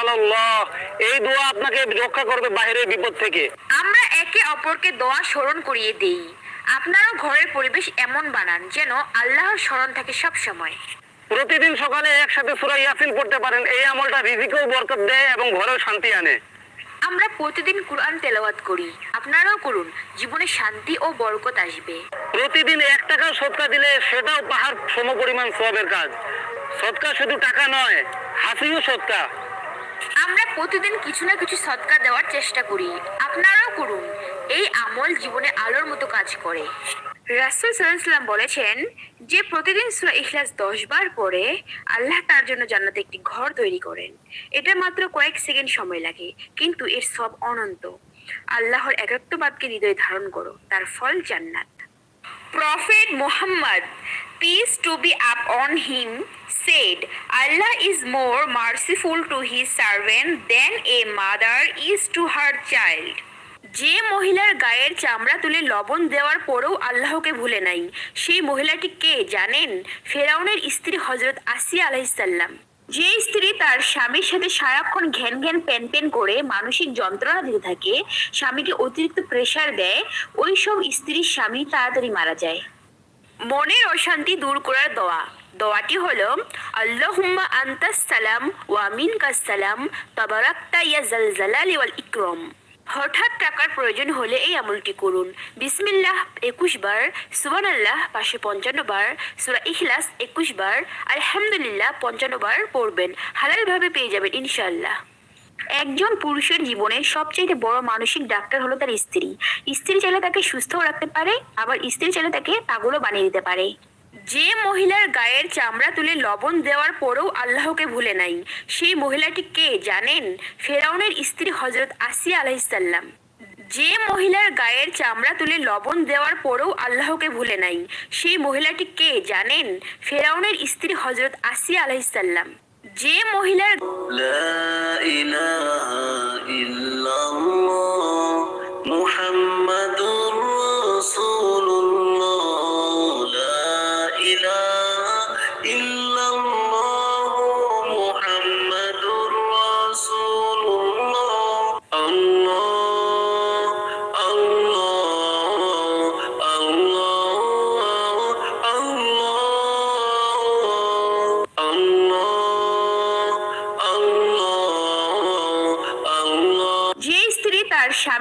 আলাল্লাহ এই দোয়া আপনাকে রক্ষা করবে বাইরের বিপদ থেকে। আমরা একে অপরকে দোয়া স্মরণ করিয়ে দেই। আপনারাও ঘরের পরিবেশ এমন বানান যেন আল্লাহর স্মরণ থাকে সব সময় প্রতিদিন সকালে একসাথে সূরা ইয়াসিন পড়তে পারেন এই আমলটা রিজিকেও বরকত দেয় এবং ঘরেও শান্তি আনে। আমরা প্রতিদিন কোরআন তেলাওয়াত করি। আপনারাও করুন জীবনে শান্তি ও বরকত আসবে। প্রতিদিন এক টাকা সৎকা দিলে সেটাও পাহাড় সম পরিমাণ সবের কাজ। শুধু টাকা নয় হাসিও আমরা প্রতিদিন কিছু না কিছু সৎকার দেওয়ার চেষ্টা করি। আপনারাও করুন। এই আমল জীবনে আলোর মতো কাজ করে। রাসুল সাল্লাম বলেছেন, যে প্রতিদিন সুরা ইখলাস দশ বার পড়ে, আল্লাহ তার জন্য জান্নাতে একটি ঘর তৈরি করেন। এটা মাত্র কয়েক সেকেন্ড সময় লাগে, কিন্তু এর সব অনন্ত। আল্লাহর একাত্মবাদকে হৃদয়ে ধারণ করো, তার ফল জান্নাত। Prophet Muhammad, peace to be upon him, said, Allah is more merciful to his servant than a mother is to her child. যে মহিলার গায়ের চামড়া তুলে লবণ দেওয়ার পরেও আল্লাহকে ভুলে নাই সেই মহিলাটি কে জানেন ফেরাউনের স্ত্রী হজরত আসিয়া আলাইসাল্লাম যে স্ত্রী তার স্বামীর সাথে সারাক্ষণ ঘ্যান ঘ্যান প্যান প্যান করে মানসিক যন্ত্রণা দিতে থাকে, স্বামীকে অতিরিক্ত প্রেশার দেয় ওই সব স্ত্রীর স্বামী তাড়াতাড়ি মারা যায়। মনের অশান্তি দূর করার দোয়া। দোয়াটি হলো, আল্লাহুম্মা আন্তাস সালাম ওয়া মিনকাস সালাম, তাবারাকতা ইয়া জালজালালি ওয়াল ইকরাম। হঠাৎ টাকার প্রয়োজন হলে এই আমলটি করুন। বিসমিল্লাহ একুশ বার সুবান আল্লাহ পাশে পঞ্চান্ন বার, সুরা ইখলাস একুশ বার, আলহামদুলিল্লাহ পঞ্চান্ন বার পড়বেন। হালালভাবে পেয়ে যাবেন, ইনশাআল্লাহ। একজন পুরুষের জীবনে সবচেয়ে বড় মানসিক ডাক্তার হলো তার স্ত্রী। স্ত্রী চাইলে তাকে সুস্থও রাখতে পারে, আবার স্ত্রী চাইলে তাকে পাগলও বানিয়ে দিতে পারে। যে মহিলার গায়ের চামড়া তুলে লবণ দেওয়ার পরেও আল্লাহকে ভুলে নাই, সেই মহিলাটি কে জানেন? ফেরাউনের স্ত্রী হজরত আসিয়া আলাইসাল্লাম যে মহিলার গায়ের চামড়া তুলে লবণ দেওয়ার পরেও আল্লাহকে ভুলে নাই, সেই মহিলাটি কে জানেন? ফেরাউনের স্ত্রী হজরত আসিয়া আলাইসাল্লাম যে মহিলার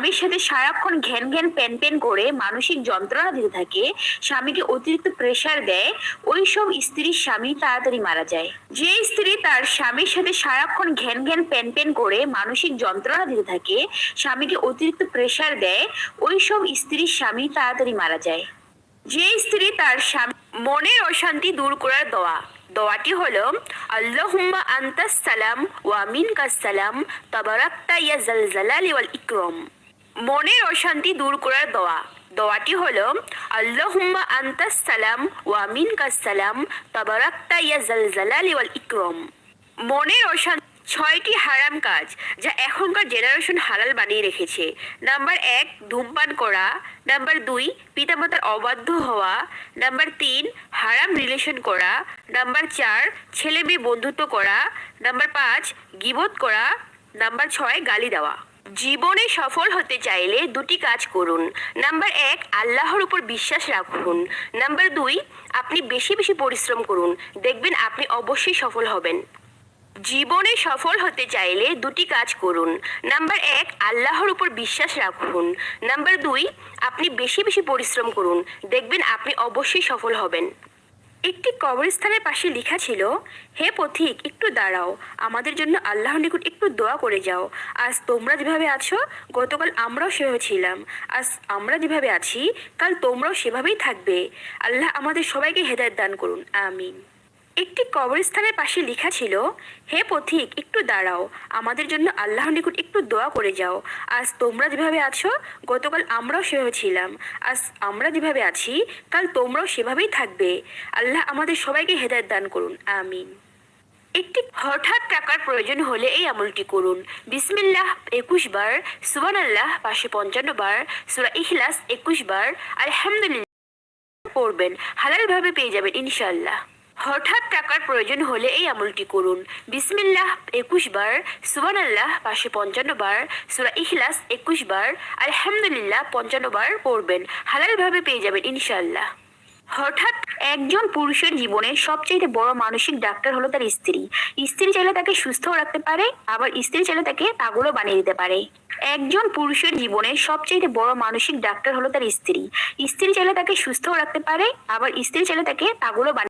স্বামীর সাথে সারাক্ষণ ঘ্যান ঘ্যান প্যান প্যান করে মানসিক যন্ত্রণা দিতে থাকে, স্বামীকে অতিরিক্ত প্রেসার দেয় ওই সব স্ত্রীর স্বামী তাড়াতাড়ি মারা যায়। যে স্ত্রী তার স্বামীর সাথে সারাক্ষণ ঘ্যান ঘ্যান প্যান প্যান করে মানসিক যন্ত্রণা দিতে থাকে, স্বামীকে অতিরিক্ত প্রেসার দেয় ওই সব স্ত্রীর স্বামী তাড়াতাড়ি মারা যায়। যে স্ত্রী তার স্বামী মনের অশান্তি দূর করার দোয়া, দোয়াটি হলো, আল্লাহুম্মা আন্তাস সালাম ওয়া মিনকাস সালাম, তাবারাকতা ইয়া জালজালালি ওয়াল ইকরাম। মনের অশান্তি দূর করার দোয়া। দোয়াটি হল, আল্লাহুম্মা আন্তাস সালাম ওয়া মিনকাস তাবারাকতা ইয়া জালজালালি ওয়াল ইকরাম। মনের অশান্তি ছয়টি হারাম কাজ যা এখনকার জেনারেশন হালাল বানিয়ে রেখেছে। নাম্বার এক, ধূমপান করা। নাম্বার দুই, পিতামাতার অবাধ্য হওয়া। নাম্বার তিন, হারাম রিলেশন করা। নাম্বার চার ছেলে মেয়ে বন্ধুত্ব করা। নাম্বার পাঁচ, গিবত করা। নাম্বার ছয়, গালি দেওয়া। জীবনে সফল হতে চাইলে দুটি কাজ করুন। নাম্বার এক, আল্লাহর উপর বিশ্বাস রাখুন। নাম্বার দুই, আপনি বেশি বেশি পরিশ্রম করুন। দেখবেন আপনি অবশ্যই সফল হবেন। জীবনে সফল হতে চাইলে দুটি কাজ করুন। নাম্বার এক, আল্লাহর উপর বিশ্বাস রাখুন। নাম্বার দুই, আপনি বেশি বেশি পরিশ্রম করুন। দেখবেন আপনি অবশ্যই সফল হবেন। একটি কবরস্থানের পাশে লেখা ছিল, হে পথিক, একটু দাঁড়াও। আমাদের জন্য আল্লাহ নিকট একটু দোয়া করে যাও। আজ তোমরা যেভাবে আছো, গতকাল আমরাও সেভাবে ছিলাম। আজ আমরা যেভাবে আছি, কাল তোমরাও সেভাবেই থাকবে। আল্লাহ আমাদের সবাইকে হেদায়ত দান করুন। আমিন। একটি কবরস্থানের পাশে লেখা ছিল, হে পথিক, একটু দাঁড়াও। আমাদের জন্য আল্লাহর নিকট একটু দোয়া করে যাও। আজ তোমরা যেভাবে আছো, গতকাল আমরাও সেভাবে ছিলাম। আজ আমরা যেভাবে আছি, কাল তোমরাও সেভাবেই থাকবে। আল্লাহ আমাদের সবাইকে হেদায়ত দান করুন। আমিন। একটি হঠাৎ টাকার প্রয়োজন হলে এই আমলটি করুন। বিসমিল্লাহ একুশ বার সুবান আল্লাহ পাশে পঞ্চান্ন বার, সুরা ইখলাস একুশ বার, আলহামদুলিল্লাহ পড়বেন। হালালভাবে পেয়ে যাবেন ইনশাআল্লাহ। হঠাৎ টাকার প্রয়োজন হলে এই আমলটি করুন। বিসমিল্লাহ একুশ বার সুবান আল্লাহ পাশে পঞ্চান্ন বার, সুরা ইখলাস একুশ বার, আলহামদুলিল্লাহ পঞ্চান্ন বার পড়বেন। হালালভাবে পেয়ে যাবেন ইনশাআল্লাহ। হঠাৎ একজন পুরুষের জীবনে সবচেয়ে বড় মানসিক ডাক্তার হলো তার স্ত্রী। স্ত্রী চাইলে তাকে সুস্থও রাখতে পারে, আবার স্ত্রী চাইলে তাকে পাগলও বানিয়ে দিতে পারে। একজন পুরুষের জীবনে সবচেয়ে বড় মানসিক ডাক্তার হলো তার স্ত্রী। স্ত্রী চাইলে তাকে সুস্থও রাখতে পারে, আবার স্ত্রী চাইলে তাকে পাগলও বানিয়ে